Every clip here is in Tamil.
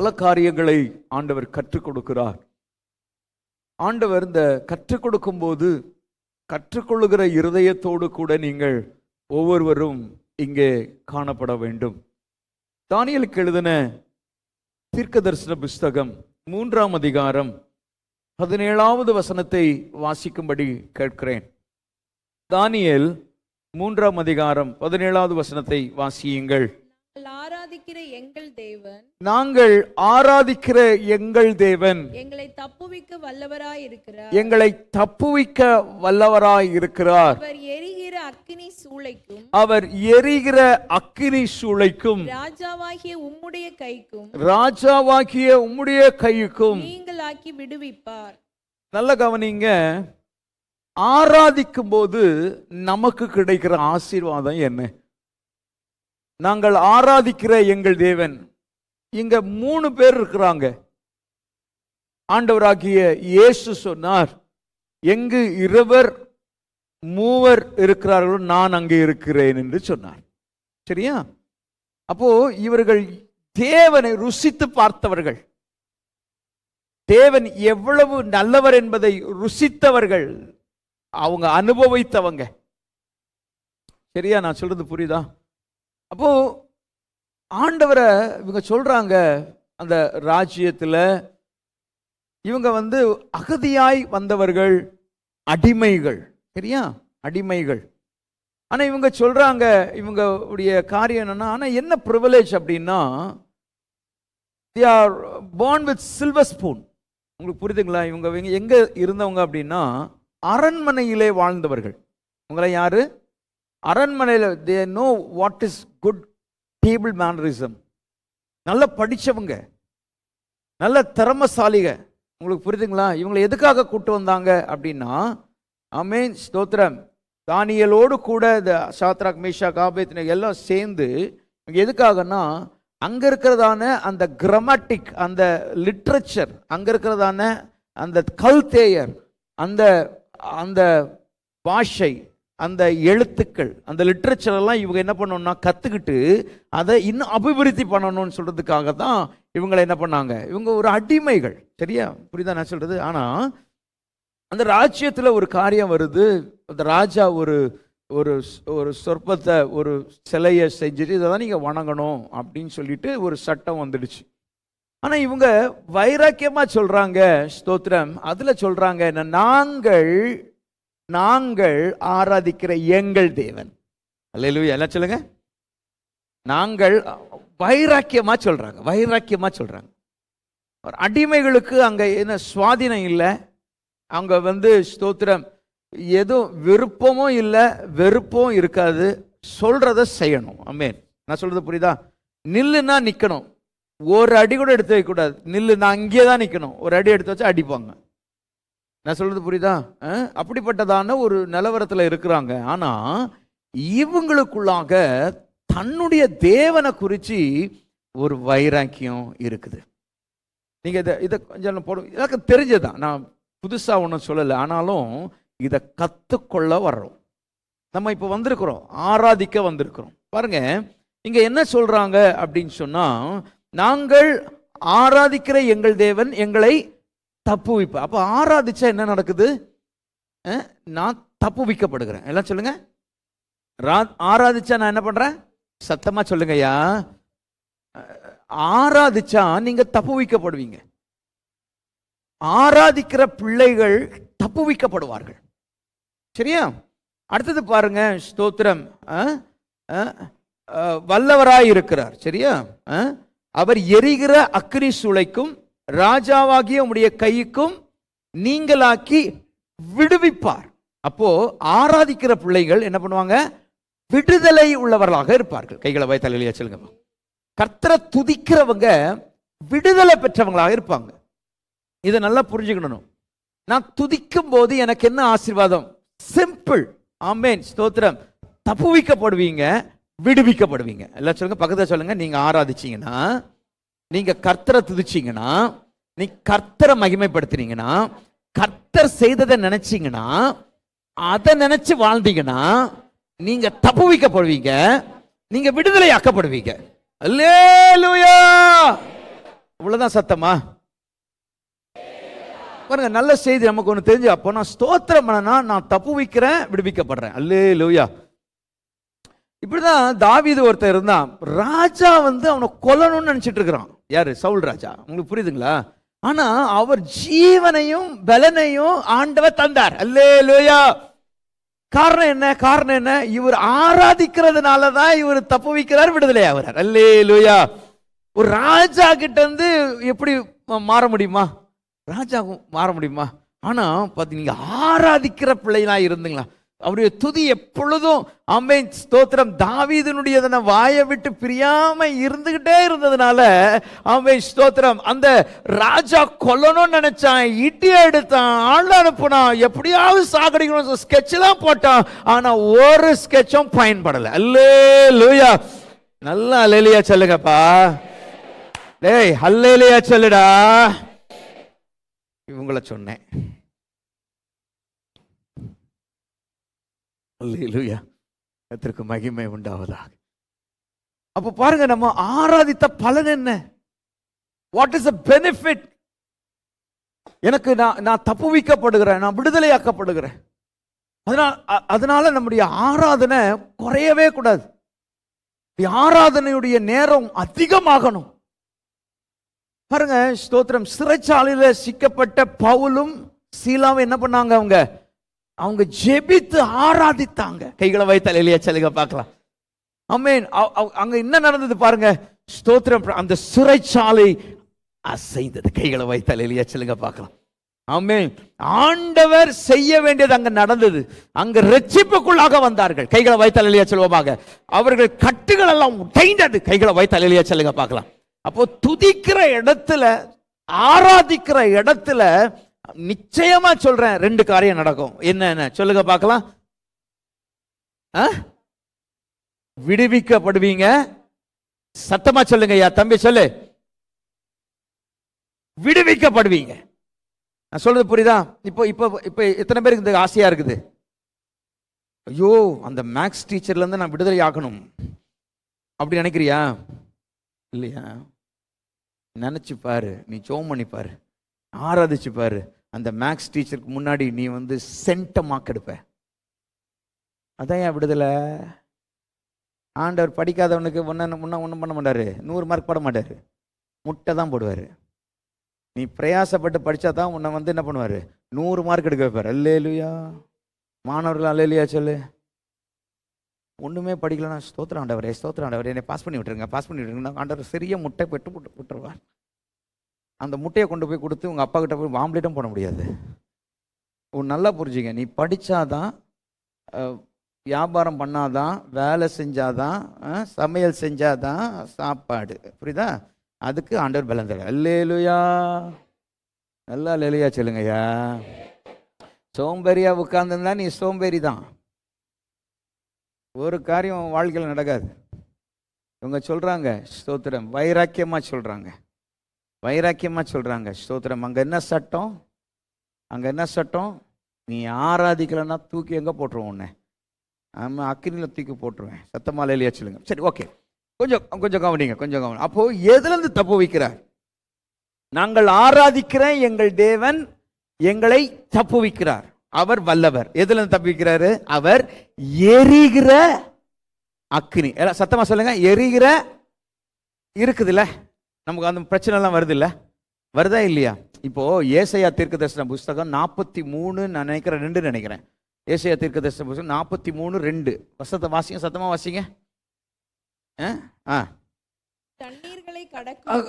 பல காரியங்களை ஆண்டவர் கற்றுக் கொடுக்கிறார். ஆண்டவர் இந்த கற்றுக் கொடுக்கும்போது கற்றுக்கொள்ளுகிற இருதயத்தோடு கூட நீங்கள் ஒவ்வொருவரும் இங்கே காணப்பட வேண்டும். தானியலுக்கு எழுதின தீர்க்க தரிசன புஸ்தகம் மூன்றாம் அதிகாரம் பதினேழாவது வசனத்தை வாசிக்கும்படி கேட்கிறேன். தானியல் மூன்றாம் அதிகாரம் பதினேழாவது வசனத்தை வாசியுங்கள். ஆராதிக்கிற எங்கள் தேவன். நாங்கள் ஆராதிக்கிற எங்கள் தேவன். எங்களை தப்புவிக்க வல்லவராயிருக்கிறார். எங்களை தப்புவிக்க வல்லவராய் இருக்கிறார் அவர் எரிகிற அக்கினி சூளைக்கும் அவர் எரிகிற அக்கினி சூளைக்கும் ராஜாவாகிய உம்முடைய கைக்கும் ராஜாவாகிய உம்முடைய கையுக்கும் நீங்களாக்கி விடுவிப்பார். நல்ல கவனிங்க. ஆராதிக்கும் போது நமக்கு கிடைக்கிற ஆசீர்வாதம் என்ன? நாங்கள் ஆராதிக்கிற எங்கள் தேவன். இங்க மூணு பேர் இருக்கிறாங்க. ஆண்டவராகிய இயேசு சொன்னார் எங்கு இருவர் மூவர் இருக்கிறார்களோ நான் அங்கே இருக்கிறேன் என்று சொன்னார். சரியா? அப்போ இவர்கள் தேவனை ருசித்து பார்த்தவர்கள். தேவன் எவ்வளவு நல்லவர் என்பதை ருசித்தவர்கள். அவங்க அனுபவித்தவங்க. சரியா? நான் சொல்றது புரியுதா? அப்போ ஆண்டவரை இவங்க சொல்றாங்க அந்த ராஜ்யத்தில் இவங்க வந்து அகதியாய் வந்தவர்கள் அடிமைகள் சரியா? அடிமைகள். ஆனால் இவங்க சொல்கிறாங்க இவங்க உடைய காரியம் என்னென்னா ஆனால் என்ன ப்ரிவிலேஜ் அப்படின்னா they are born with silver spoon உங்களுக்கு புரியுதுங்களா? இவங்க இவங்க எங்கே இருந்தவங்க அப்படின்னா அரண்மனையிலே வாழ்ந்தவர்கள். உங்களை யார்? அரண்மனையில் they know what is good table mannerism நல்ல படித்தவங்க நல்ல திறமசாலிக. உங்களுக்கு புரியுதுங்களா? இவங்களை எதுக்காக கூட்டு வந்தாங்க அப்படின்னா அமேன் ஸ்தோத்திரம். தானியலோடு கூட இந்த சாத்ராக் மேஷா காபேத்ன எல்லாம் சேர்ந்து இவங்க எதுக்காகன்னா அங்கே இருக்கிறதான அந்த கிராமட்டிக் அந்த லிட்ரேச்சர் அங்கே இருக்கிறதான அந்த கல்தேயர் அந்த அந்த பாஷை அந்த எழுத்துக்கள் அந்த லிட்ரேச்சரெல்லாம் இவங்க என்ன பண்ணணும்னா கற்றுக்கிட்டு அதை இன்னும் அபிவிருத்தி பண்ணணும்னு சொல்கிறதுக்காக தான் இவங்களை என்ன பண்ணாங்க. இவங்க ஒரு அடிமைகள். சரியா? புரியுதா நான் சொல்கிறது ஆனால் அந்த ராஜ்யத்தில் ஒரு காரியம் வருது. அந்த ராஜா ஒரு ஒரு ஒரு சொற்பத்தை ஒரு சிலையை செஞ்சுட்டு இதை தான் நீங்கள் வணங்கணும் அப்படின்னு சொல்லிட்டு ஒரு சட்டம் வந்துடுச்சு. ஆனால் இவங்க வைராக்கியமாக சொல்கிறாங்க ஸ்தோத்திரம். அதில் சொல்கிறாங்க என்ன நாங்கள் நாங்கள் ஆராதிக்கிற எங்கள் தேவன். அல்லேலூயா எல்லாம் சொல்லுங்க. நாங்கள் வைராக்கியமாக சொல்கிறாங்க வைராக்கியமாக சொல்கிறாங்க அடிமைகளுக்கு அங்கே என்ன சுவாதீனம் இல்லை அவங்க வந்து ஸ்தோத்திரம். எதுவும் விருப்பமும் இல்லை வெறுப்பும் இருக்காது சொல்றத செய்யணும் அமேன் நான் சொல்றது புரியுதா? நில்லுன்னா நிக்கணும். ஒரு அடி கூட எடுத்து வைக்கக்கூடாது நில்லு நான் அங்கேயே தான் நிக்கணும். ஒரு அடி எடுத்து வச்சா அடிப்பாங்க. நான் சொல்கிறது புரியுதா? அப்படிப்பட்டதான ஒரு நிலவரத்தில் இருக்கிறாங்க. ஆனால் இவங்களுக்குள்ளாக தன்னுடைய தேவனை குறித்து ஒரு வைராக்கியம் இருக்குது. நீங்கள் இதை இதை கொஞ்சம் போடும் எனக்கு தெரிஞ்சதுதான். நான் புதுசாக ஒன்றும் சொல்லலை. ஆனாலும் இதை கற்றுக்கொள்ள வர்றோம். நம்ம இப்போ வந்திருக்கிறோம். ஆராதிக்க வந்திருக்கிறோம். பாருங்கள் இங்கே என்ன சொல்கிறாங்க அப்படின்னு சொன்னால் நாங்கள் ஆராதிக்கிற எங்கள் தேவன் எங்களை தப்பு தப்புவிப்ப அப்போ ஆராதிச்சா என்ன நடக்குது? நான் நான் தப்புவிக்கப்படுகிறேன் எல்லாம் சொல்லுங்க. ரா- ஆராதிச்சா நான் என்ன பண்ணுறேன் சத்தமாக சொல்லுங்கய்யா ஐயா. ஆராதிச்சா தப்பு வைக்கப்படுவீங்க. ஆராதிக்கிற பிள்ளைகள் தப்பு வைக்கப்படுவார்கள். சரியா? அடுத்தது பாருங்க ஸ்தோத்திரம். வல்லவராய் இருக்கிறார். சரியா? அவர் எரிகிற அக்னி சூளைக்கும் ராஜாவாகிய உம்முடைய கைக்கும் நீங்களாக்கி விடுவிப்பார். அப்போ ஆராதிக்கிற பிள்ளைகள் என்ன பண்ணுவாங்க? விடுதலை உள்ளவர்களாக இருப்பார்கள். கைகளை வாய் தலையிலேயே சொல்லுங்க. கர்த்தரை துதிக்கிறவங்க விடுதலை பெற்றவங்களாக இருப்பாங்க. இதை நல்லா புரிஞ்சுக்கணும். நான் துதிக்கும் போது எனக்கு என்ன ஆசீர்வாதம்? சிம்பிள் ஆமேன். ஸ்தோத்திரம். தப்புவிக்கப்படுவீங்க விடுவிக்கப்படுவீங்க. எல்லாம் சொல்லுங்க பக்கத்தில் சொல்லுங்க. நீங்க ஆராதிச்சீங்கன்னா நீங்க கர்த்தரை துதிச்சீங்கன்னா நீ கர்த்தரை மகிமைப்படுத்தினீங்கன்னா கர்த்தர் செய்ததை நினைச்சிங்கன்னா அதை நினைச்சு வாழ்ந்தீங்கன்னா நீங்க தப்புவிக்கப்படுவீங்க நீங்க விடுதலை ஆக்கப்படுவீங்க அல்லேலூயா! இவ்வளவுதான் சத்தமா? பாருங்க நல்ல செய்தி நமக்கு ஒன்று தெரிஞ்சு அப்போ நான் ஸ்தோத்திரம் பண்ணனா நான் தப்பு வைக்கிறேன் விடுவிக்கப்படுறேன். அல்லே லூயா இப்படிதான் தாவீது ஒருத்தர் இருந்தான். ராஜா வந்து அவனை கொல்லணும்னு நினைச்சிட்டு இருக்கிறான் யாரு? சவுல் ராஜா. உங்களுக்கு புரியுதுங்களா? ஆனா அவர் ஜீவனையும் பலனையும் ஆண்டவர் தந்தார். அல்லே லோயா காரணம் என்ன? காரணம் என்ன? இவர் ஆராதிக்கிறதுனால தான் இவர் தப்பு வைக்கிறார் விடுதலை ஆகிறார். அல்லே லோயா ஒரு ராஜா கிட்ட இருந்து எப்படி மாற முடியுமா? ராஜாவும் மாற முடியுமா? ஆனா பார்த்து ஆராதிக்கிற பிள்ளைலாம் இருந்துங்களா? அவருடைய துதி எப்பொழுதும் அம்மேன் ஸ்தோத்திரம் தாவீதனுடையதன வாயை விட்டு பிரியாம இருந்துகிட்டே இருந்ததுனால அம்மேன் ஸ்தோத்திரம் அந்த ராஜா கொல்லணும்னு நினைச்சான் இட்டி எடுத்தான் ஆள் அனுப்புனான் எப்படியாவது சாகடிக்கணும் ஸ்கெட்ச் தான் போட்டான் ஆனா ஒரு ஸ்கெட்சும் பயன்படலை. அல்லே லூயா நல்லா அலையிலையா சொல்லுங்கப்பா. டேய் அல்லையிலையா சொல்லுடா. இவங்கள சொன்னேன். அல்லேலூயா. கர்த்தருக்கு மகிமை உண்டாவதாக. அப்போ பாருங்க நம்ம ஆராதித்த பலன் என்ன? வாட் இஸ் அ பெனிஃபிட் எனக்கு நான் நான் தப்புவிக்கப்படுகிறேன் நான் விடுதலையாக்கப்படுகிறேன். அதனால் அதனால நம்முடைய ஆராதனை குறையவே கூடாது. ஆராதனையுடைய நேரம் அதிகமாகணும். பாருங்க ஸ்தோத்திரம். சிறைச்சாலையில் சிக்கப்பட்ட பவுலும் சீலாவும் என்ன பண்ணாங்க அவங்க? அவங்க ஜெபித்து ஆராதித்தாங்க. கைகளை வைத்தால் எளிய சலுகை பார்க்கலாம் அமேன் அங்க என்ன நடந்தது பாருங்க. ஸ்தோத்திரம் அந்த சிறைச்சாலை அசைந்தது. கைகளை வைத்தால் எளிய சலுகை பார்க்கலாம். ஆமென். ஆண்டவர் செய்ய வேண்டியது அங்க நடந்தது. அங்க ரட்சிப்புக்குள்ளாக வந்தார்கள். கைகளை வைத்தால் எளிய செல்வமாக அவர்கள் கட்டுகள் எல்லாம் உடைந்தது. கைகளை வைத்தால் எளிய செல்லுங்க பார்க்கலாம். அப்போ துதிக்கிற இடத்துல ஆராதிக்கிற இடத்துல நிச்சயமா சொல்றேன் ரெண்டு காரியம் நடக்கும். என்னென்ன? சொல்லுங்க பார்க்கலாம். ஆ? விடுவிக்கப்படுவீங்க. சத்தமா சொல்லுங்க ஐயா. தம்பி சொல்லு. விடுவிக்கப்படுவீங்க. நான் சொல்றது புரியுதா? இப்போ இப்போ இப்போ எத்தனை பேருக்கு இந்த ஆசையா இருக்குது? ஐயோ அந்த மேக்ஸ் டீச்சர்ல இருந்து நான் விடுதலை ஆகணும். அப்படி நினைக்கிறியா? இல்லையா? நினைச்சு பாரு. நீ சோம் பண்ணி பாரு. ஆராதிச்சு பாரு. அந்த மேக்ஸ் டீச்சருக்கு முன்னாடி நீ வந்து சென்ட மார்க் எடுப்ப. அதான் ஏன் விடுதலை? ஆண்டவர் படிக்காதவனுக்கு ஒன்று முன்ன ஒன்றும் பண்ண மாட்டார். நூறு மார்க் போட மாட்டார். முட்டை தான் போடுவார். நீ பிரயாசப்பட்டு படித்தா தான் உன்னை வந்து என்ன பண்ணுவார்? நூறு மார்க் எடுக்க வைப்பார். அல்லேலுயா. மாணவர்கள் அல்லேலியா சொல்லு. ஒன்றுமே படிக்கலன்னா ஸ்தோத்திரம் ஆண்டவர் ஸ்தோத்திரம் ஆண்டவர். என்னை பாஸ் பண்ணி விட்டுருங்க பாஸ் பண்ணி விட்டுருங்க. ஆண்டவர் சிறிய முட்டை பெட்டு விட்டு விட்டுருவார். அந்த முட்டையை கொண்டு போய் கொடுத்து உங்கள் அப்பா கிட்ட போய் ஆம்லேட்டும் போட முடியாது. உன் நல்லா புரிஞ்சுங்க நீ படித்தாதான் வியாபாரம் பண்ணாதான் வேலை செஞ்சாதான் சமையல் செஞ்சாதான் சாப்பாடு. புரியுதா? அதுக்கு ஆண்டவர் பலம் தர அல்லேலுயா. நல்லா லேலுயா சொல்லுங்கய்யா. சோம்பேறியா உட்கார்ந்துருந்தா நீ சோம்பேறி தான் ஒரு காரியம் வாழ்க்கையில் நடக்காது. இவங்க சொல்கிறாங்க ஸ்தோத்திரம். வைராக்கியமாக சொல்கிறாங்க வைராக்கியமாக சொல்கிறாங்க ஸ்தோத்திரம். அங்கே என்ன சட்டம்? அங்கே என்ன சட்டம்? நீ ஆராதிக்கலைன்னா தூக்கி எங்கே போட்டுருவோம் உன்னை? ஆமாம் அக்கினியில் தூக்கி போட்டுருவேன். சத்தமாலையிலேயே இல்லையா சொல்லுங்க. சரி ஓகே கொஞ்சம் கொஞ்சம் கவனிங்க கொஞ்சம் கவனம் அப்போது எதுலேருந்து தப்பு வைக்கிறார்? நாங்கள் ஆராதிக்கிற எங்கள் தேவன் எங்களை தப்புவிக்கிறார் அவர் வல்லவர். எதுலேருந்து தப்பு வைக்கிறாரு? அவர் எரிகிற அக்னி எல்லாம் சத்தமாக சொல்லுங்க. எரிகிற இருக்குதுல்ல? நமக்கு அந்த பிரச்சனை எல்லாம் வருது இல்ல வருதா இல்லையா? இப்போ ஏசையா தீர்க்க தரிசன புஸ்தகம் நாற்பத்தி மூணு நான் நினைக்கிறேன் ரெண்டு நினைக்கிறேன். ஏசையா தீர்க்க தரிசன புஸ்தகம் நாற்பத்தி மூணு ரெண்டு. வசத்தை வாசிங்க சத்தமா வாசிங்க. ஆ?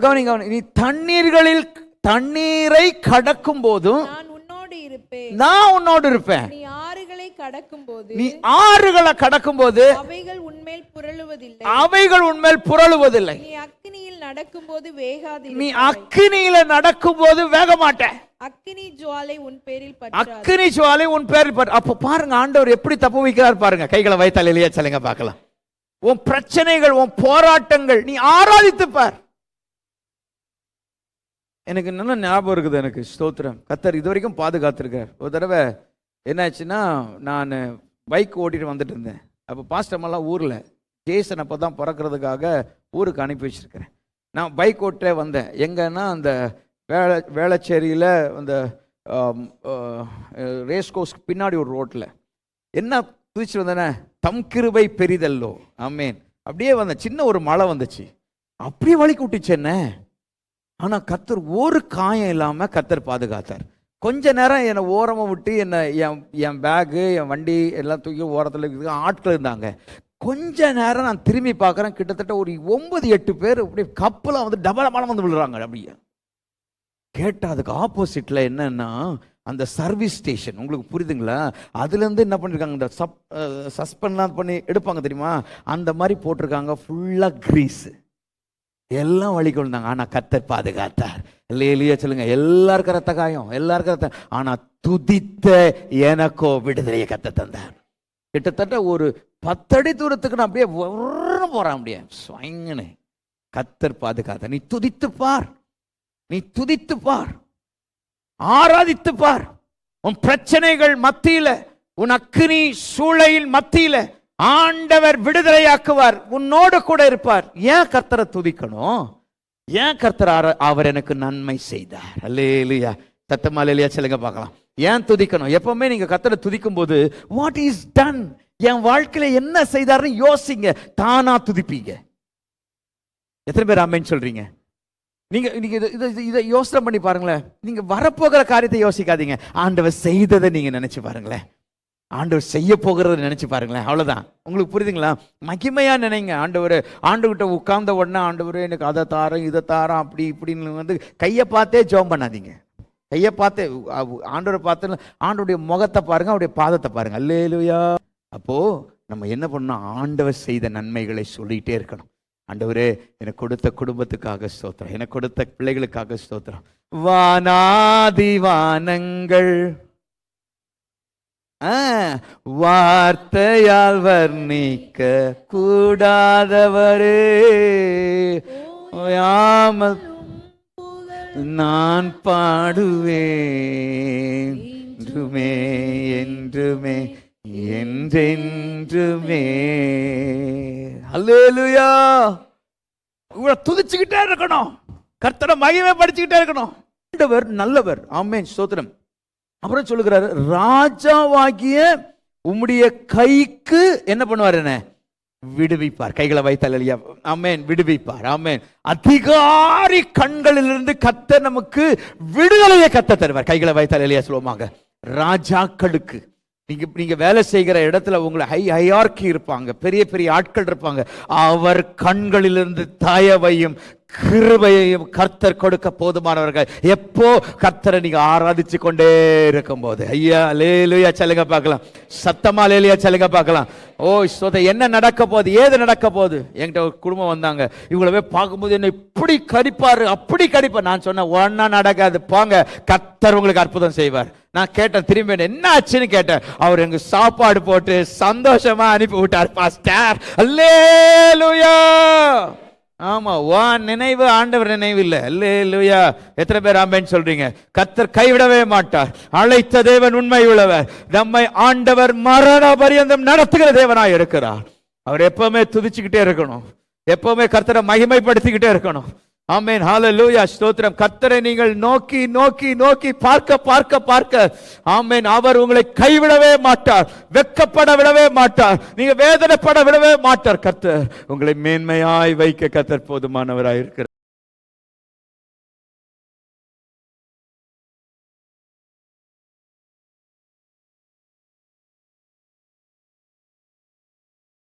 கவனி கவனி நீ தண்ணீர்களில் தண்ணீரை கடக்கும் போதும் நான் உன்னோடு இருப்பேன். இருப்பேன் நீ ஆறுகளை கடக்கும் போது நீ ஆறுகளை கடக்கும் போது அவைகள் உன்மேல் புரளுவதில்லை. அவைகள் உன்மேல் புரளுவதில்லை. நீ அக்கினியில் நடக்கும்போது வேகாது நீ அக்கினியில நடக்கும் போது வேக மாட்ட அக்கினி ஜுவாலை உன் பேரில் பற்றாது. அக்கினி சுவாலை உன் பேரில் பற்று. அப்ப பாருங்க ஆண்டவர் எப்படி தப்பு வைக்கிறார் பாருங்க. கைகளை வைத்தால் இல்லையா சொல்லுங்க பார்க்கலாம். உன் பிரச்சனைகள் உன் போராட்டங்கள் நீ ஆராதித்து பார். எனக்கு நல்ல ஞாபகம் இருக்குது எனக்கு ஸ்தோத்திரம். கத்தர் இது வரைக்கும் பாதுகாத்திருக்கார் ஒரு தடவை என்னாச்சுன்னா நான் பைக் ஓட்டிட்டு வந்துட்டு இருந்தேன். அப்போ பாஸ்டமெல்லாம் ஊரில் ஜேசன் அப்போ தான் பிறக்கிறதுக்காக ஊருக்கு அனுப்பி வச்சுருக்கிறேன். நான் பைக் ஓட்டே வந்தேன். எங்கன்னா அந்த வேளை வேளச்சேரியில் அந்த ரேஸ் கோர்ஸ்க்கு பின்னாடி ஒரு ரோட்டில் என்ன துதிச்சு வந்தேனே தம் கிருபை பெரிதல்லோ. ஆமேன். அப்படியே வந்தேன். சின்ன ஒரு மழை வந்துச்சு. அப்படியே வழி கூட்டிச்சு என்ன? ஆனால் கத்தர் ஒரு காயம் இல்லாமல் கத்தர் பாதுகாத்தார். கொஞ்ச நேரம் என்னை ஓரமாக விட்டு என்னை என் என் பேகு என் வண்டி எல்லாம் தூக்கி ஓரத்தில் இருக்குது. ஆட்கள் இருந்தாங்க. கொஞ்ச நேரம் நான் திரும்பி பார்க்குறேன். கிட்டத்தட்ட ஒரு ஒன்பது எட்டு பேர் அப்படியே கப்பலாக வந்து டபலமான வந்து விழுறாங்க. அப்படியே. கேட்டால் அதுக்கு ஆப்போசிட்டில் என்னென்னா அந்த சர்வீஸ் ஸ்டேஷன். உங்களுக்கு புரியுதுங்களா? அதுலேருந்து என்ன பண்ணியிருக்காங்க இந்த சப் சஸ்பெண்ட்லாம் பண்ணி எடுப்பாங்க தெரியுமா? அந்த மாதிரி போட்டிருக்காங்க. ஃபுல்லாக க்ரீஸு. எல்லாம் வழி கொண்டாங்க ஆனால் கத்தர் பாதுகாத்தார். இல்லையே சொல்லுங்க. எல்லாருக்கும் ரத்த காயம் எல்லாருக்கும் ரத்த ஆனால் துதித்த எனக்கோ விடுதலையை கத்த தந்தார் கிட்டத்தட்ட ஒரு பத்தடி தூரத்துக்கு நான் அப்படியே உர்ன்னு போறேன் அப்படியே. ஸ்வங்கன்னு கத்தர் பாதுகாத்த. நீ துதித்து பார். நீ துதித்து பார். ஆராதித்து பார். உன் பிரச்சனைகள் மத்தியில உன் அக்கினி சூளையின் மத்தியில ஆண்டவர் விடுதலையாக்குவார். உன்னோடு கூட இருப்பார். ஏன் கத்தரை துதிக்கணும்? ஏன் கர்த்தர் அவர் எனக்கு நன்மை செய்தார்? அல்லேலியா. சத்தமாலையா சொல்லுங்க பார்க்கலாம். ஏன் துதிக்கணும்? எப்பவுமே நீங்க கர்த்தரை துதிக்கும் போது வாட் இஸ் டன் என் வாழ்க்கையில என்ன செய்தார்னு யோசிங்க. தானா துதிப்பீங்க. எத்தனை பேர் அம்மேன்னு சொல்றீங்க? நீங்க நீங்க இதை இதை இதை யோசனை பண்ணி பாருங்களேன். நீங்க வரப்போகிற காரியத்தை யோசிக்காதீங்க. ஆண்டவர் செய்ததை நீங்க நினைச்சு பாருங்களேன். ஆண்டவர் செய்ய போகிறத நினச்சி பாருங்களேன். அவ்வளோதான் உங்களுக்கு புரியுதுங்களா? மகிமையாக நினைங்க. ஆண்டவர் ஆண்டுகிட்ட உட்கார்ந்த உடனே ஆண்டவர் எனக்கு அதை தாரம் இதை தாரம் அப்படி இப்படின்னு வந்து கையை பார்த்தே ஜோம் பண்ணாதீங்க. கையை பார்த்தே ஆண்டவரை பார்த்து ஆண்டோடைய முகத்தை பாருங்க அவருடைய பாதத்தை பாருங்க. அல்லேலுயா. அப்போது நம்ம என்ன பண்ணணும்? ஆண்டவர் செய்த நன்மைகளை சொல்லிகிட்டே இருக்கணும். ஆண்டவரே எனக்கு கொடுத்த குடும்பத்துக்காக ஸ்தோத்திரம். எனக்கு கொடுத்த பிள்ளைகளுக்காக ஸ்தோத்திரம். வானாதி வானங்கள் வார்த்தையால் வர்ணிக்க கூடாதவரே. ஓயாமல் நான் பாடுவேன். என்றுமே என்றுமே என்றென்றுமே. அல்லேலூயா. இவரை துதிச்சுக்கிட்டே இருக்கணும். கர்த்தரை மகிமை படிச்சுக்கிட்டே இருக்கணும். ஆண்டவர் நல்லவர். ஆமென். ஸ்தோத்திரம் அப்புறம் சொல்லுகிறாரு ராஜாவாகிய உம்முடைய கைக்கு என்ன பண்ணுவார் என்ன? விடுவிப்பார். கைகளை வைத்தால் இல்லையா ஆமென். விடுவிப்பார். ஆமென். அதிகாரி கண்களிலிருந்து கத்த நமக்கு விடுதலையை கத்த தருவார். கைகளை வைத்தால் இல்லையா சொல்லுவாங்க ராஜாக்களுக்கு. நீங்க நீங்க வேலை செய்கிற இடத்துல உங்களை ஹை ஹையார்க்கி இருப்பாங்க. பெரிய பெரிய ஆட்கள் இருப்பாங்க. அவர் கண்களிலிருந்து தயவையும் கிருபையையும் கர்த்தர் கொடுக்க போதுமானவர்கள். எப்போ கர்த்தரை நீங்க ஆராதிச்சு கொண்டே இருக்கும் போது ஐயா லேலுயா சொல்லுங்க பார்க்கலாம். சத்தமா லேலியா சொல்லுங்க பார்க்கலாம். ஓ சோத என்ன நடக்க போகுது? ஏது நடக்க போகுது? என்கிட்ட ஒரு குடும்பம் வந்தாங்க. இவ்வளவே பார்க்கும்போது என்ன இப்படி கடிப்பாரு அப்படி கடிப்பார். நான் சொன்னேன் ஒன்னா நடக்காது போங்க. கர்த்தர் உங்களுக்கு அற்புதம் செய்வார். நான் கேட்டேன் திரும்பி என்ன ஆச்சுன்னு கேட்டேன். அவர் எங்க சாப்பாடு போட்டு சந்தோஷமா அனுப்பி விட்டார் பாஸ்டர். அல்லேலுயா! ஆமா வா நினைவு ஆண்டவர் நினைவு இல்லை லையா எத்தனை பேர் ஆம்பேன்னு சொல்றீங்க? கத்தர் கைவிடவே மாட்டார். அழைத்த தேவன் உண்மை உள்ளவர் நம்மை ஆண்டவர் மரண பரியந்தம் நடத்துகிற தேவனா இருக்கிறார். அவர் எப்பவுமே துதிச்சுக்கிட்டே இருக்கணும். எப்பவுமே கர்த்தரை மகிமைப்படுத்திக்கிட்டே இருக்கணும். ஆமென். லூயா ஸ்தோத்திரம். கர்த்தரை நீங்கள் நோக்கி நோக்கி நோக்கி பார்க்க பார்க்க பார்க்க. ஆமேன். அவர் உங்களை கைவிடவே மாட்டார். வெக்கப்பட விடவே மாட்டார். நீங்க வேதனைப்பட விடவே மாட்டார் கர்த்தர். உங்களை மேன்மையாய் வைக்க கர்த்தர் போதுமானவராய் இருக்கிறார்